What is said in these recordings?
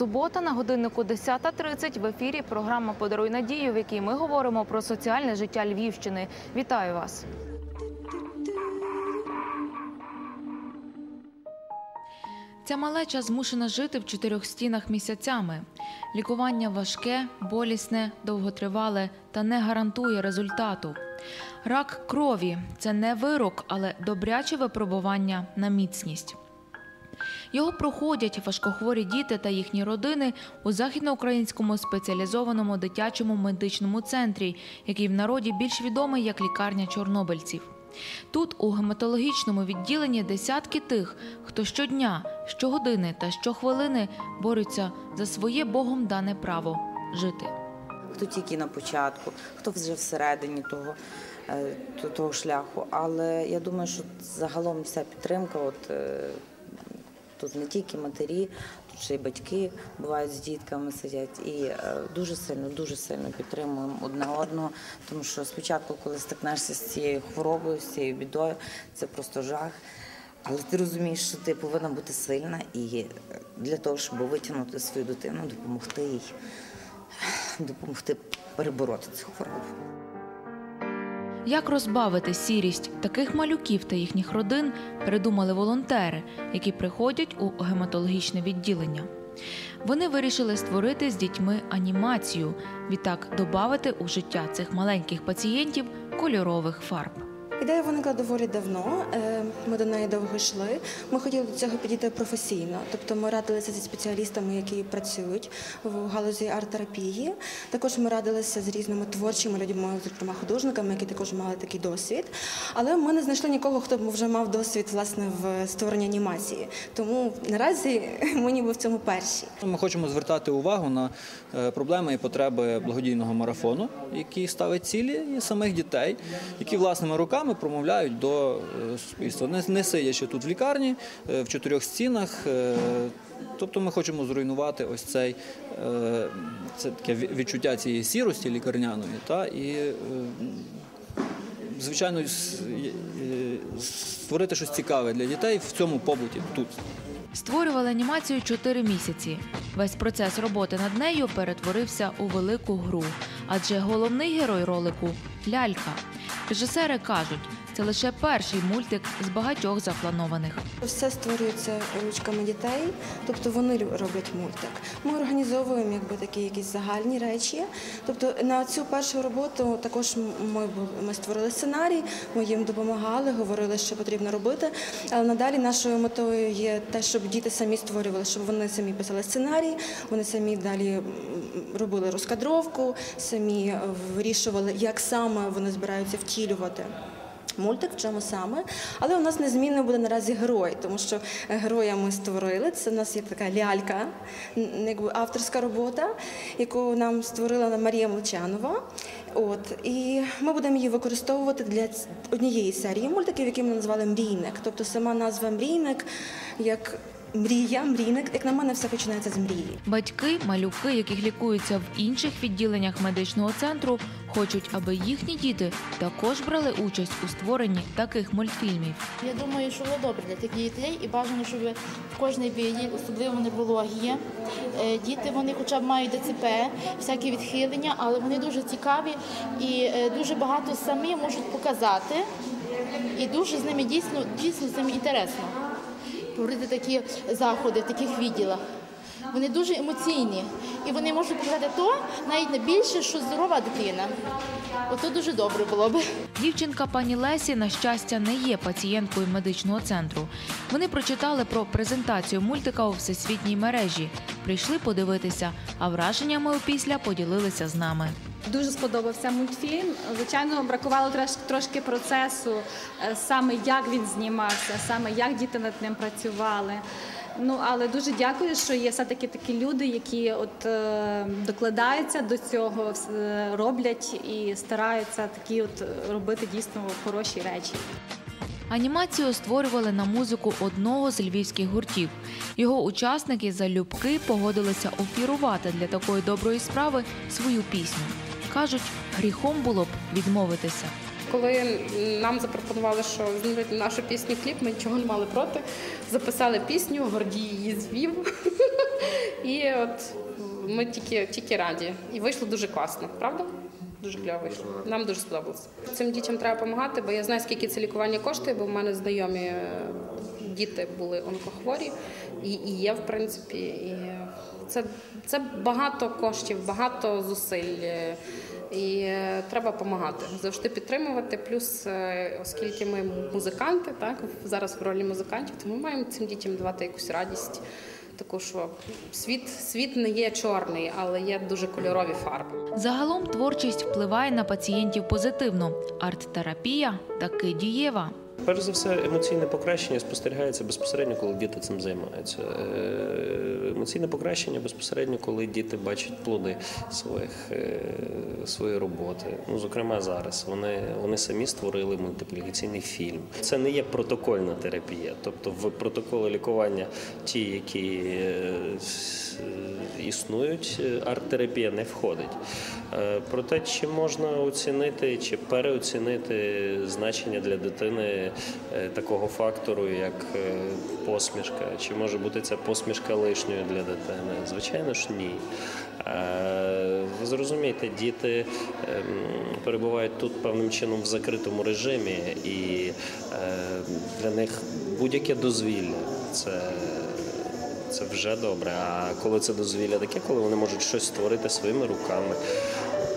Субота на годиннику 10.30 в ефірі програма Подаруй надію, в якій ми говоримо про соціальне життя Львівщини. Вітаю вас! Ця малеча змушена жити в чотирьох стінах місяцями. Лікування важке, болісне, довготривале та не гарантує результату. Рак крові це не вирок, але добряче випробування на міцність. Його проходять важкохворі діти та їхні родини у західноукраїнському спеціалізованому дитячому медичному центрі, який в народі більш відомий як лікарня чорнобильців. Тут, у гематологічному відділенні, десятки тих, хто щодня, щогодини та щохвилини борються за своє Богом дане право жити. хто тільки на початку, хто вже всередині того, е, того шляху. Але я думаю, що загалом вся підтримка, от е, тут не тільки матері, тут ще й батьки бувають з дітками сидять. І е, дуже сильно, дуже сильно підтримуємо одне одного. Тому що спочатку, коли стикнешся з цією хворобою, з цією бідою, це просто жах. Але ти розумієш, що ти повинна бути сильна і е, для того, щоб витягнути свою дитину, допомогти їй допомогти перебороти цю хворобу. Як розбавити сірість таких малюків та їхніх родин, придумали волонтери, які приходять у гематологічне відділення. Вони вирішили створити з дітьми анімацію, відтак додати у життя цих маленьких пацієнтів кольорових фарб. Ідея виникла доволі давно. е, Ми до неї довго йшли. Ми хотіли до цього підійти професійно. Тобто ми радилися зі спеціалістами, які працюють в галузі арт-терапії. Також ми радилися з різними творчими людьми, зокрема художниками, які також мали такий досвід. Але ми не знайшли нікого, хто б вже мав досвід власне в створенні анімації. Тому наразі ми ніби в цьому перші. Ми хочемо звертати увагу на е, проблеми і потреби благодійного марафону, який ставить цілі і самих дітей, які власними руками промовляють до е, суспільства, не, не сидячи тут в лікарні, е, в чотирьох стінах. е, Тобто ми хочемо зруйнувати ось цей це таке ві- відчуття цієї сірості лікарняної, та і звичайно створити щось цікаве для дітей в цьому побуті тут. Створювали анімацію чотири місяці. Весь процес роботи над нею перетворився у велику гру, адже головний герой ролику лялька. Режисери кажуть, це лише перший мультик з багатьох запланованих. Все створюється ручками дітей, тобто вони роблять мультик. Ми організовуємо якби такі якісь загальні речі. Тобто на цю першу роботу також ми ми створили сценарій, ми їм допомагали, говорили, що потрібно робити. Але надалі нашою метою є те, щоб діти самі створювали, щоб вони самі писали сценарій, вони самі далі робили розкадровку, самі е, вирішували, як саме вони збираються втілювати. Мультик, в чому саме, але у нас незмінно буде наразі герой, тому що е, героя ми створили. Це в нас є така лялька, якби авторська робота, яку нам створила Марія Молчанова. От і ми будемо її використовувати для однієї серії мультиків, які ми назвали Мрійник. Тобто сама назва Мрійник як мрія, мрійник, як на мене, все починається з мрії. Батьки, малюки, яких лікуються в інших відділеннях медичного центру, хочуть, аби їхні діти також брали участь у створенні таких мультфільмів. Я думаю, що було добре для тих дітей і бажано, щоб в кожній відділ, особливо неврологія, е, діти вони хоча б мають ДЦП, всякі відхилення, але вони дуже цікаві і е, дуже багато самі можуть показати. І дуже з ними дійсно дійсно з ними інтересно проводити такі заходи в таких відділах. Вони дуже емоційні і вони можуть показати то навіть не більше, що здорова дитина. Ото дуже добре було би. Дівчинка пані Лесі, на щастя, не є пацієнткою медичного центру. Вони прочитали про презентацію мультика у всесвітній мережі, прийшли подивитися, а враженнями опісля поділилися з нами. Дуже сподобався мультфільм. Звичайно, бракувало трошки процесу, е, саме як він знімався, саме як діти над ним працювали. Ну але дуже дякую, що є все таки такі люди, які от е, докладаються до цього, е, роблять і стараються такі от е, робити дійсно хороші речі. Анімацію створювали на музику одного з львівських гуртів. Його учасники залюбки погодилися офірувати для такої доброї справи свою пісню. Кажуть, гріхом було б відмовитися. Коли нам запропонували, що зробити нашу пісню кліп, ми нічого не мали проти. Записали пісню, Гордій її звів. І і от ми тільки, тільки раді. І вийшло дуже класно, правда? Дуже кльово вийшло. Нам дуже сподобалося. Цим дітям треба допомагати, бо я знаю, скільки це лікування коштує, бо в мене знайомі е, діти були онкохворі і, і є, в принципі. І це, це багато коштів, багато зусиль. І е, треба допомагати, завжди підтримувати. Плюс, е, оскільки ми музиканти, так зараз в ролі музикантів, то ми маємо цим дітям давати якусь радість. Таку, що світ, світ не є чорний, але є дуже кольорові фарби. Загалом творчість впливає на пацієнтів позитивно. Арт-терапія таки дієва. Перш за все, емоційне покращення спостерігається безпосередньо, коли діти цим займаються. Е, Емоційне покращення безпосередньо, коли діти бачать плоди своїх, е, своєї роботи. Ну, зокрема, зараз вони, вони самі створили мультиплікаційний фільм. Це не є протокольна терапія, тобто в протоколи лікування, ті, які е, існують, е, арт-терапія не входить. Е, Проте, чи можна оцінити чи переоцінити значення для дитини е, такого фактору, як е, посмішка, чи може бути ця посмішка лишньою для дитини? Звичайно ж, ні. Е, Ви зрозумієте, діти ем, перебувають тут певним чином в закритому режимі, і е, для них будь-яке дозвілля це це вже добре. А коли це дозвілля таке, коли вони можуть щось створити своїми руками,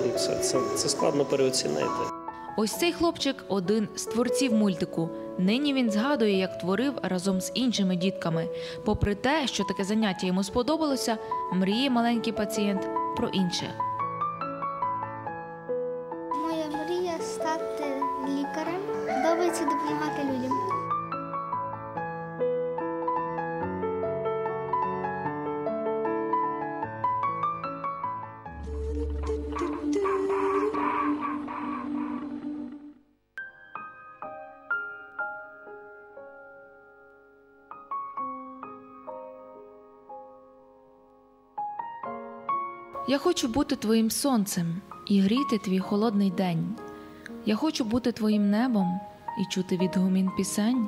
ну, це, це, це складно переоцінити. Ось цей хлопчик один з творців мультику. Нині він згадує, як творив разом з іншими дітками. Попри те, що таке заняття йому сподобалося, мріє маленький пацієнт про інше. Моя мрія стати лікарем. Подобається допомагати людям. Я хочу бути твоїм сонцем і гріти твій холодний день. Я хочу бути твоїм небом і чути відгумін пісень.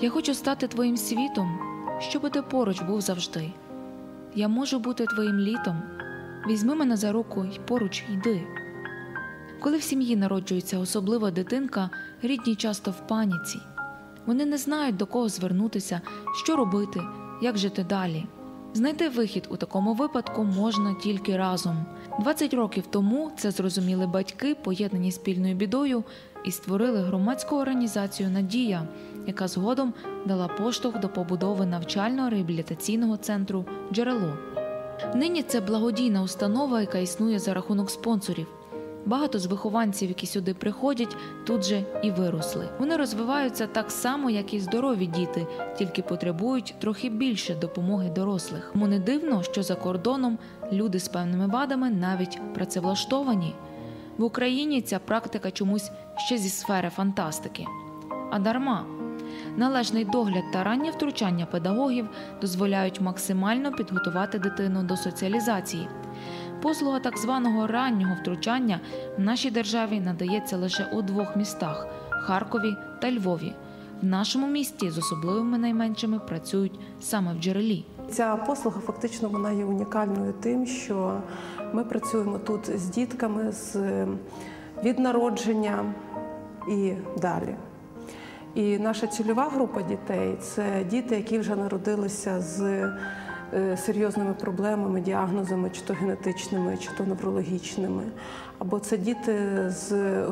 Я хочу стати твоїм світом, щоб ти поруч був завжди. Я можу бути твоїм літом. Візьми мене за руку й поруч йди. Коли в сім'ї народжується особлива дитинка, рідні часто в паніці. Вони не знають до кого звернутися, що робити, як жити далі. Знайти вихід у такому випадку можна тільки разом. 20 років тому це зрозуміли батьки, поєднані спільною бідою, і створили громадську організацію Надія, яка згодом дала поштовх до побудови навчально-реабілітаційного центру Джерело. Нині це благодійна установа, яка існує за рахунок спонсорів. Багато з вихованців, які сюди приходять, тут же і виросли. Вони розвиваються так само, як і здорові діти, тільки потребують трохи більше допомоги дорослих. Тому не дивно, що за кордоном люди з певними вадами навіть працевлаштовані. В Україні ця практика чомусь ще зі сфери фантастики. А дарма. Належний догляд та раннє втручання педагогів дозволяють максимально підготувати дитину до соціалізації. Послуга так званого раннього втручання в нашій державі надається лише у двох містах Харкові та Львові. В нашому місті з особливими найменшими працюють саме в джерелі. Ця послуга фактично вона є унікальною тим, що ми працюємо тут з дітками з від народження і далі. І наша цільова група дітей це діти, які вже народилися з серйозними проблемами, діагнозами, чи то генетичними, чи то неврологічними. Або це діти з е,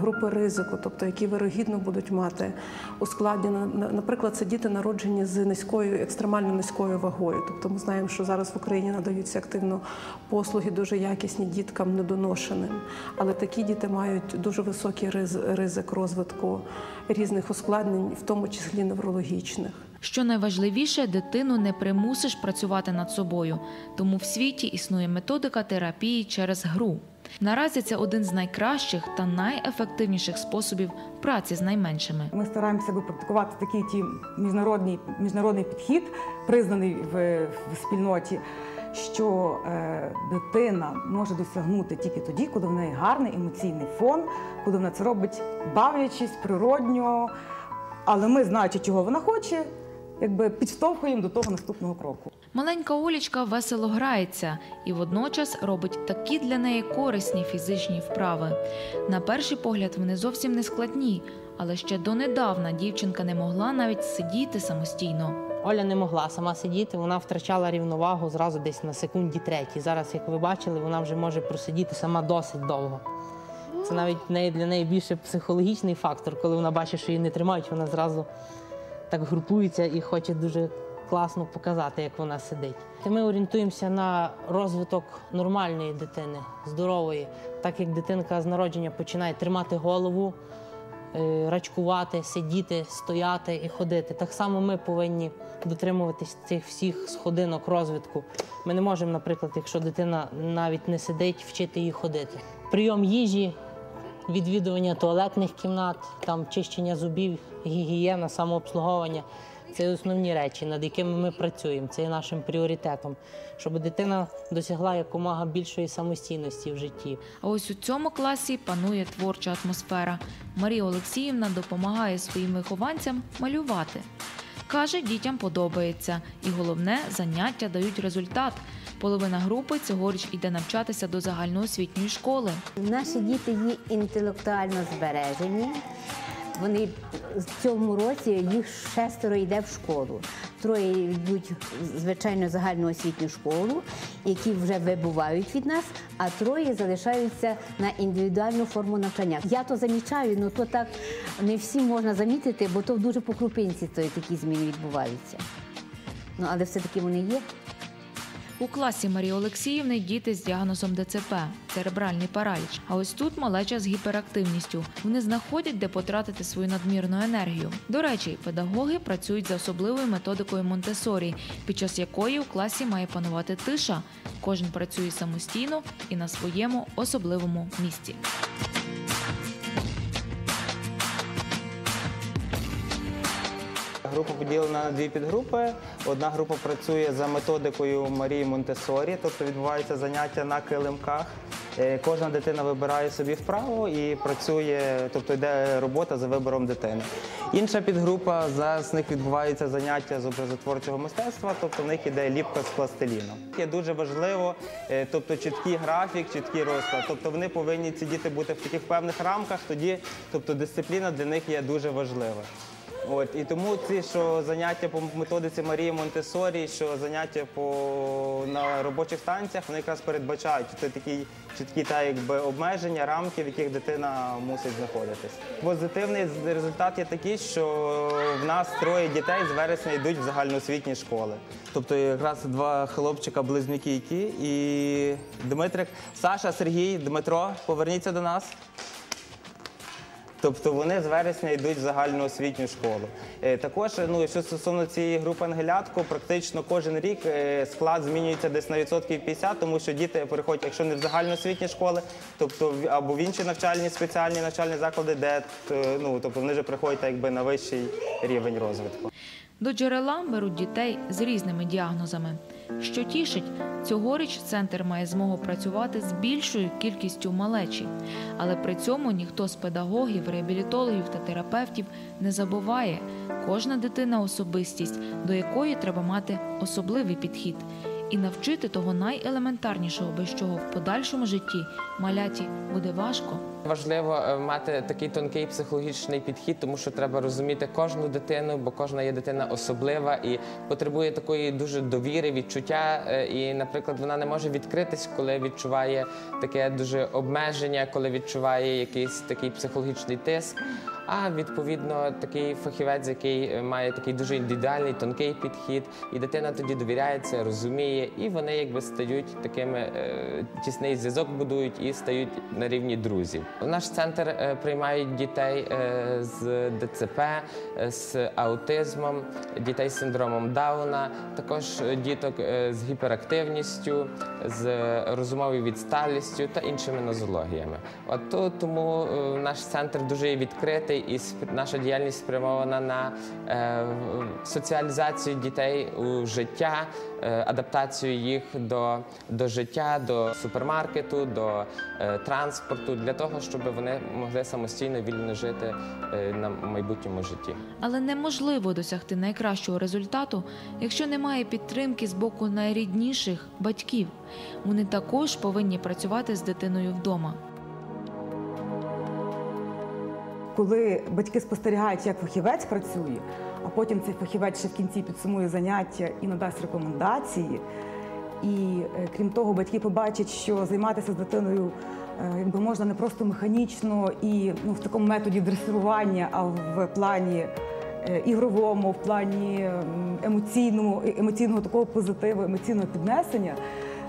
групи ризику, тобто які вирогідно будуть мати ускладнення. На- Наприклад, це діти народжені з низькою, екстремально низькою вагою. Тобто ми знаємо, що зараз в Україні надаються активно послуги дуже якісні діткам недоношеним. Але такі діти мають дуже високий ризик розвитку різних ускладнень, в тому числі неврологічних. Що найважливіше, дитину не примусиш працювати над собою, тому в світі існує методика терапії через гру. Наразі це один з найкращих та найефективніших способів праці з найменшими. Ми стараємося практикувати такий ті міжнародний, міжнародний підхід, признаний в, в спільноті, що е, дитина може досягнути тільки тоді, коли в неї гарний емоційний фон, коли вона це робить бавлячись, природньо. Але ми, знаючи, чого вона хоче, якби підштовхуємо до того наступного кроку. Маленька Олічка весело грається і водночас робить такі для неї корисні фізичні вправи. На перший погляд вони зовсім не складні, але ще донедавна дівчинка не могла навіть сидіти самостійно. Оля не могла сама сидіти, вона втрачала рівновагу зразу десь на секунді третій. Зараз, як ви бачили, вона вже може просидіти сама досить довго. Це навіть для неї більше психологічний фактор, коли вона бачить, що її не тримають, вона зразу так групується і хоче дуже класно показати, як вона сидить. Ми орієнтуємося на розвиток нормальної дитини, здорової, так як дитинка з народження починає тримати голову, е, рачкувати, сидіти, стояти і ходити. Так само ми повинні дотримуватись цих всіх сходинок розвитку. Ми не можемо, наприклад, якщо дитина навіть не сидить, вчити її ходити. Прийом їжі, відвідування туалетних кімнат, там чищення зубів, гігієна, самообслуговування. Це основні речі, над якими ми працюємо. Це є нашим пріоритетом, щоб дитина досягла якомога більшої самостійності в житті. А ось у цьому класі панує творча атмосфера. Марія Олексіївна допомагає своїм вихованцям малювати. Каже, дітям подобається, і головне, заняття дають результат. Половина групи цьогоріч іде навчатися до загальноосвітньої школи. Наші діти є інтелектуально збережені. Вони в цьому році їх шестеро йде в школу. Троє йдуть звичайно загальноосвітню школу, які вже вибувають від нас, а троє залишаються на індивідуальну форму навчання. Я то замічаю, але то так не всі можна замітити, бо то дуже по крупинці то такі зміни відбуваються. Ну але все-таки вони є. У класі Марії Олексіївни діти з діагнозом ДЦП церебральний параліч. А ось тут малеча з гіперактивністю. Вони знаходять, де потратити свою надмірну енергію. До речі, педагоги працюють за особливою методикою Монтесорі, під час якої у класі має панувати тиша. Кожен працює самостійно і на своєму особливому місці. Група поділена на дві підгрупи. Одна група працює за методикою Марії Монтесорі, тобто відбуваються заняття на килимках. Е, Кожна дитина вибирає собі вправу і працює, тобто йде робота за вибором дитини. Інша підгрупа зараз в них відбуваються заняття з образотворчого мистецтва, тобто в них іде ліпка з пластиліном. Є дуже важливо, е, тобто чіткий графік, чіткий розклад. Тобто вони повинні ці діти бути в таких певних рамках, тоді тобто дисципліна для них є дуже важлива. От і тому ці, що заняття по методиці Марії Монтесорі, що заняття по на робочих станціях, вони якраз передбачають це такі чіткі та якби обмеження, рамки, в яких дитина мусить знаходитись. Позитивний результат є такий, що в нас троє дітей з вересня йдуть в загальноосвітні школи. Тобто якраз два хлопчика-близнюки, які і Дмитрик, Саша, Сергій, Дмитро, поверніться до нас. Тобто вони з вересня йдуть в загальноосвітню школу. Е, Також, ну, що стосовно цієї групи ангелятку, практично кожен рік е, склад змінюється десь на відсотків 50, тому що діти переходять, якщо не в загальноосвітні школи, тобто або в інші навчальні спеціальні навчальні заклади, де е, ну, тобто вони вже приходять якби на вищий рівень розвитку. До джерела беруть дітей з різними діагнозами. Що тішить, цьогоріч центр має змогу працювати з більшою кількістю малечі, але при цьому ніхто з педагогів, реабілітологів та терапевтів не забуває, кожна дитина особистість, до якої треба мати особливий підхід, і навчити того найелементарнішого, без чого в подальшому житті маляті буде важко. Важливо е, мати такий тонкий психологічний підхід, тому що треба розуміти кожну дитину, бо кожна є дитина особлива і потребує такої дуже довіри, відчуття. Е, І, наприклад, вона не може відкритись, коли відчуває таке дуже обмеження, коли відчуває якийсь такий психологічний тиск. А відповідно такий фахівець, який е, має такий дуже індивідуальний, тонкий підхід, і дитина тоді довіряється, розуміє, і вони якби стають такими тісний зв'язок будують і стають на рівні друзів. Наш центр е, приймає дітей е, з ДЦП, е, з аутизмом, дітей з синдромом Дауна, також діток з гіперактивністю, з розумовою відсталістю та іншими нозологіями. От тому наш центр дуже відкритий і наша діяльність спрямована на соціалізацію дітей у життя, адаптацію їх до, до життя, до супермаркету, до транспорту, для того, щоб вони могли самостійно вільно жити е, на майбутньому житті. Але неможливо досягти найкращого результату, якщо немає підтримки з боку найрідніших батьків. Вони також повинні працювати з дитиною вдома. Коли батьки спостерігають, як фахівець працює, а потім цей фахівець ще в кінці підсумує заняття і надасть рекомендації. І е, крім того, батьки побачать, що займатися з дитиною якби можна не просто механічно і ну, в такому методі дресирування, а в плані е, ігровому, в плані ем, емоційному, емоційного такого позитиву, емоційного піднесення.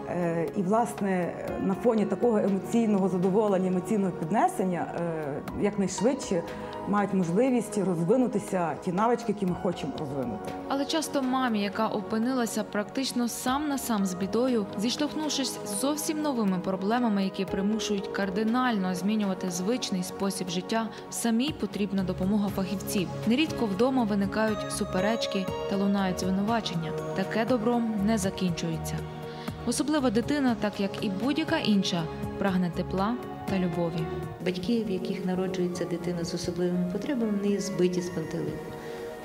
Е, І, власне, на фоні такого емоційного задоволення, емоційного піднесення е, якнайшвидше мають можливість розвинутися ті навички, які ми хочемо розвинути. Але часто мамі, яка опинилася практично сам на сам з бідою, зіштовхнувшись з зовсім новими проблемами, які примушують кардинально змінювати звичний спосіб життя, самій потрібна допомога фахівців. Нерідко вдома виникають суперечки та лунають звинувачення. Таке добром не закінчується. Особлива дитина, так як і будь-яка інша, прагне тепла та любові. Батьки, в яких народжується дитина з особливими потребами, вони збиті з пантелику.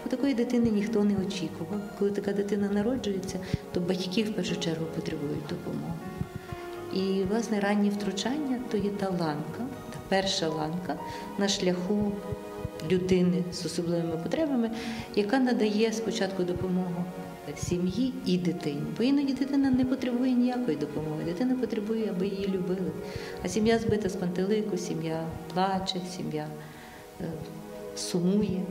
У такої дитини ніхто не очікував. Коли така дитина народжується, то батьки в першу чергу потребують допомоги. І, власне, раннє втручання то є та ланка, та перша ланка на шляху людини з особливими потребами, яка надає спочатку допомогу сім'ї і дитині. Бо іноді дитина не потребує ніякої допомоги. Дитина потребує, аби її любили. А сім'я збита з пантелику, сім'я плаче, сім'я е, сумує.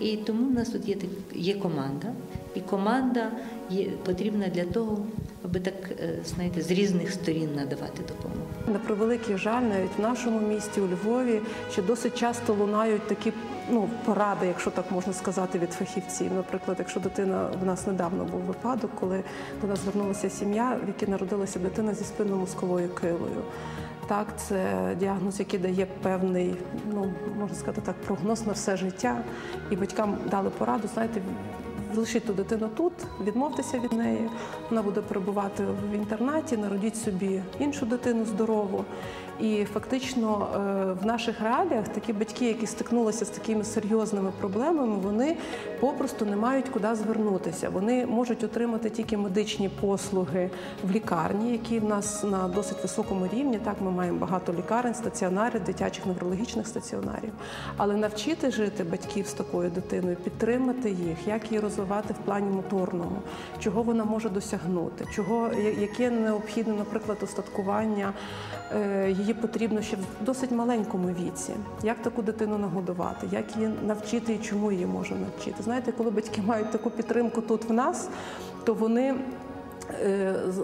І тому в нас тут є, є команда. І команда є, потрібна для того, аби так, е, знаєте, з різних сторін надавати допомогу. На превеликий жаль, навіть в нашому місті, у Львові, ще досить часто лунають такі ну, поради, якщо так можна сказати, від фахівців. Наприклад, якщо дитина в нас недавно був випадок, коли до нас звернулася сім'я, в якій народилася дитина зі спинномозковою килою. Так, це діагноз, який дає певний, ну можна сказати так, прогноз на все життя. І батькам дали пораду, знаєте, Залишіть ту дитину тут, відмовтеся від неї. Вона буде перебувати в інтернаті, народіть собі іншу дитину здорову. І фактично е, в наших реаліях такі батьки, які стикнулися з такими серйозними проблемами, вони попросту не мають куди звернутися. Вони можуть отримати тільки медичні послуги в лікарні, які в нас на досить високому рівні. Так, ми маємо багато лікарень, стаціонарів, дитячих неврологічних стаціонарів. Але навчити жити батьків з такою дитиною, підтримати їх, як її розвивати в плані моторному, чого вона може досягнути, чого яке необхідне, наприклад, устаткування. е, Її потрібно ще в досить маленькому віці. Як таку дитину нагодувати, як її навчити і чому її можна навчити. Знаєте, коли батьки мають таку підтримку тут в нас, то вони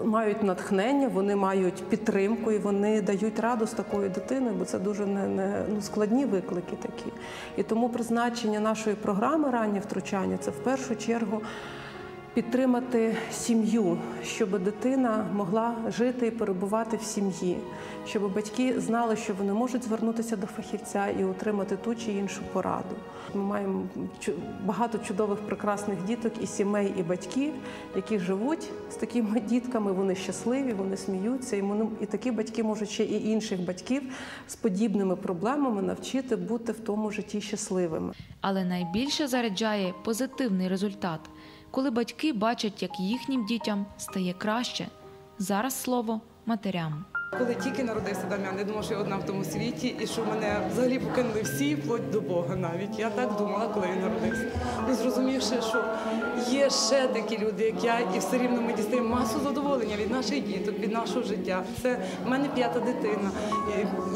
мають натхнення, вони мають підтримку і вони дають раду з такою дитиною, бо це дуже не, не ну, складні виклики такі. І тому призначення нашої програми раннє втручання це в першу чергу. Підтримати сім'ю, щоб дитина могла жити і перебувати в сім'ї, щоб батьки знали, що вони можуть звернутися до фахівця і отримати ту чи іншу пораду. Ми маємо багато чудових прекрасних діток і сімей, і батьків, які живуть з такими дітками. Вони щасливі, вони сміються, і вони- і такі батьки можуть ще і інших батьків з подібними проблемами навчити бути в тому житті щасливими. Але найбільше заряджає позитивний результат, коли батьки бачать, як їхнім дітям стає краще. Зараз слово матерям. Коли тільки народився Дам'ян, я думала, що я одна в тому світі, і що мене взагалі покинули всі, вплоть до Бога навіть. Я так думала, коли він народився. Ну, зрозумівши, що є ще такі люди, як я, і все рівно ми дістаємо масу задоволення від наших діток, від нашого життя. Це в мене п'ята дитина.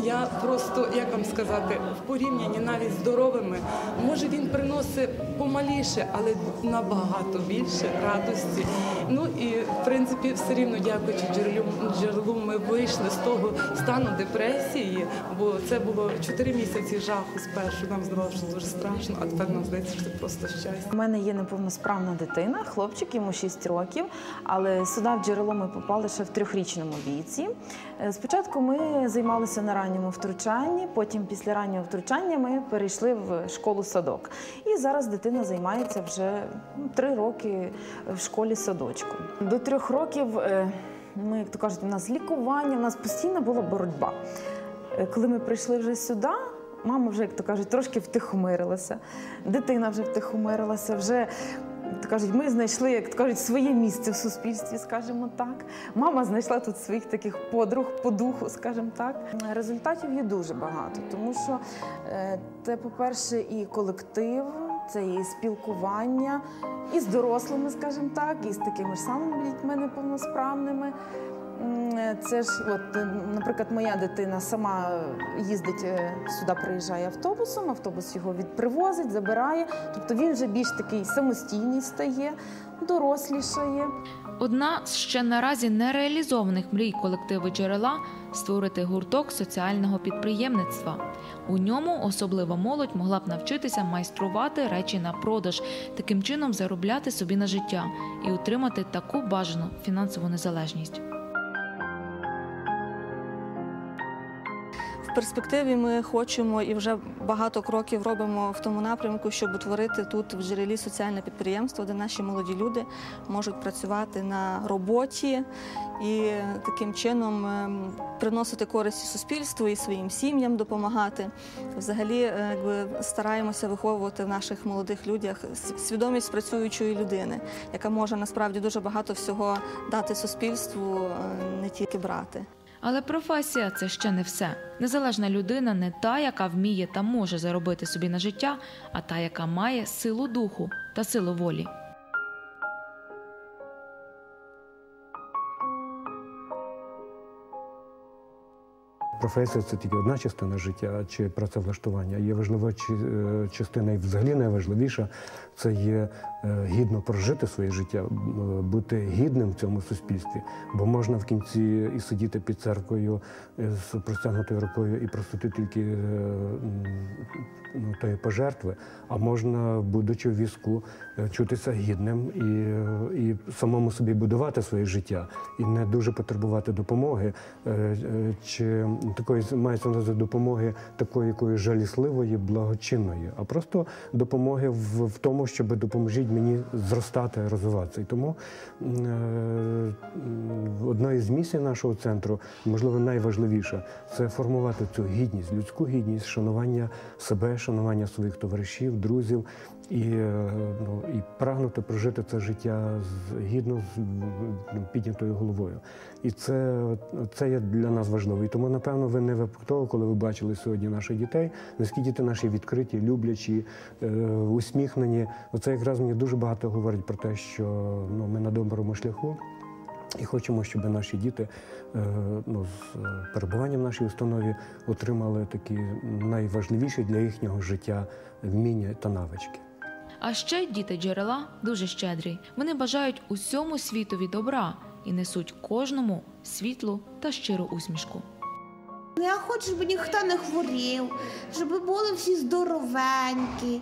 Я просто, як вам сказати, в порівнянні навіть здоровими, може він приносить помаліше, але набагато більше радості. Ну і в принципі, все рівно, дякуючи джерелу, джерелу ми вийшли з того стану депресії, бо це було 4 місяці жаху спершу. Нам здавалося, що дуже страшно, а тепер нам здається, що це просто щастя. У мене є неповносправна дитина, хлопчик, йому 6 років, але сюди в джерело ми попали ще в трьохрічному віці. Е, Спочатку ми займалися на ранньому втручанні, потім після раннього втручання ми перейшли в школу-садок. І зараз дитина займається вже ну, три роки в школі садочку. До трьох років, ну, як то кажуть, у нас лікування, у нас постійно була боротьба. Е, Коли ми прийшли вже сюди, мама вже, як то кажуть, трошки втихомирилася, дитина вже втихомирилася, вже. То кажуть, ми знайшли, як то кажуть, своє місце в суспільстві, скажімо так. Мама знайшла тут своїх таких подруг по духу, скажімо так. Результатів є дуже багато, тому що це, по-перше, і колектив, це і спілкування, і з дорослими, скажімо так, і з такими ж самими дітьми неповносправними. Це ж, от, наприклад, моя дитина сама їздить е, сюди, приїжджає автобусом, автобус його відпривозить, забирає. Тобто він вже більш такий самостійний стає, дорослішає. Одна з ще наразі нереалізованих мрій колективу джерела створити гурток соціального підприємництва. У ньому особлива молодь могла б навчитися майструвати речі на продаж, таким чином заробляти собі на життя і отримати таку бажану фінансову незалежність. Перспективі ми хочемо і вже багато кроків робимо в тому напрямку, щоб утворити тут в джерелі соціальне підприємство, де наші молоді люди можуть працювати на роботі і таким чином ем, приносити користь суспільству і своїм сім'ям допомагати. Взагалі, е, якби стараємося виховувати в наших молодих людях свідомість працюючої людини, яка може насправді дуже багато всього дати суспільству, е, не тільки брати. Але професія це ще не все. Незалежна людина не та, яка вміє та може заробити собі на життя, а та, яка має силу духу та силу волі. Професія це тільки одна частина життя чи працевлаштування. Є важлива е, частина, і взагалі найважливіша це є е, гідно прожити своє життя, е, бути гідним в цьому суспільстві. Бо можна в кінці і сидіти під церквою з простягнутою рукою і просити тільки ну, тої пожертви, а можна, будучи в візку, чутися гідним і, і самому собі будувати своє життя, і не дуже потребувати допомоги чи такої мається на допомоги такої якої жалісливої, благочинної, а просто допомоги в, в тому, щоб допоможіть мені зростати, розвиватися. І тому е, одна із місій нашого центру, можливо, найважливіша, це формувати цю гідність, людську гідність, шанування себе, шанування своїх товаришів, друзів. І, е, ну, і прагнути прожити це життя гідно з ну, піднятою головою. І це, це є для нас важливо. І тому, напевно, ви не випадково, коли ви бачили сьогодні наших дітей, наскільки діти наші відкриті, люблячі, е, усміхнені. Оце якраз мені дуже багато говорить про те, що ну, ми на доброму шляху. І хочемо, щоб наші діти е, ну, з е, перебуванням в нашій установі отримали такі найважливіші для їхнього життя вміння та навички. А ще діти джерела дуже щедрі. Вони бажають усьому світові добра і несуть кожному світлу та щиру усмішку. Я хочу, щоб ніхто не хворів, щоб були всі здоровенькі,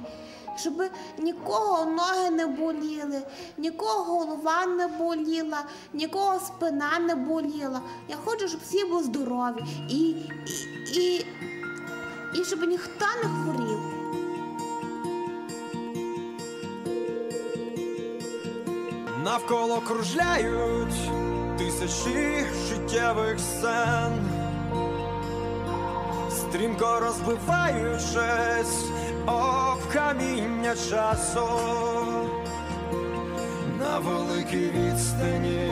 щоб нікого ноги не боліли, нікого голова не боліла, нікого спина не боліла. Я хочу, щоб всі були здорові і, і, і, і щоб ніхто не хворів. Навколо кружляють тисячі життєвих сцен, стрімко розбиваючись об каміння часу, на великій відстані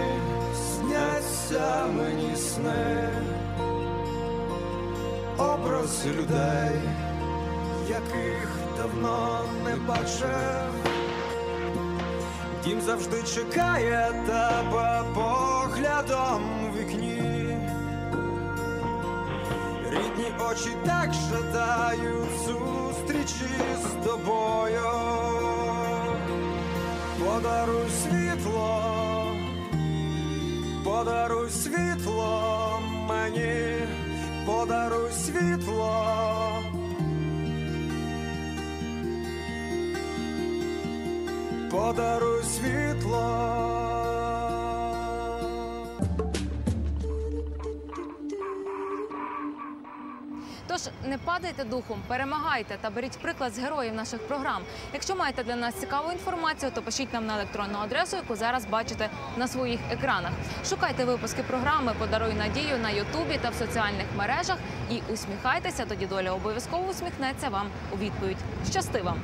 сняться мені сни, образ людей, яких давно не бачив. Дім завжди чекає тебе поглядом очі так жадають зустрічі з тобою. Подаруй світло, Подаруй світло мені, подаруй світло. Подаруй світло. Не падайте духом, перемагайте та беріть приклад з героїв наших програм. Якщо маєте для нас цікаву інформацію, то пишіть нам на електронну адресу, яку зараз бачите на своїх екранах. Шукайте випуски програми Подаруй надію на Ютубі та в соціальних мережах і усміхайтеся. Тоді доля обов'язково усміхнеться вам у відповідь. Щасти вам!